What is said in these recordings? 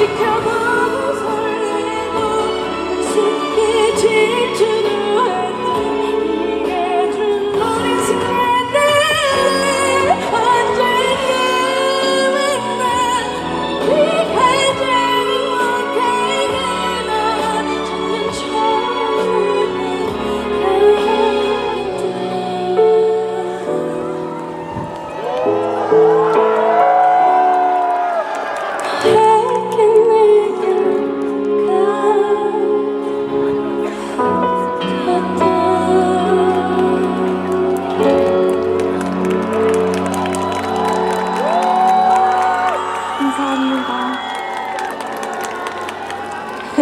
지켜봐도 설레고 숨기 질투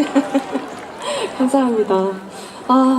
감사합니다. 아.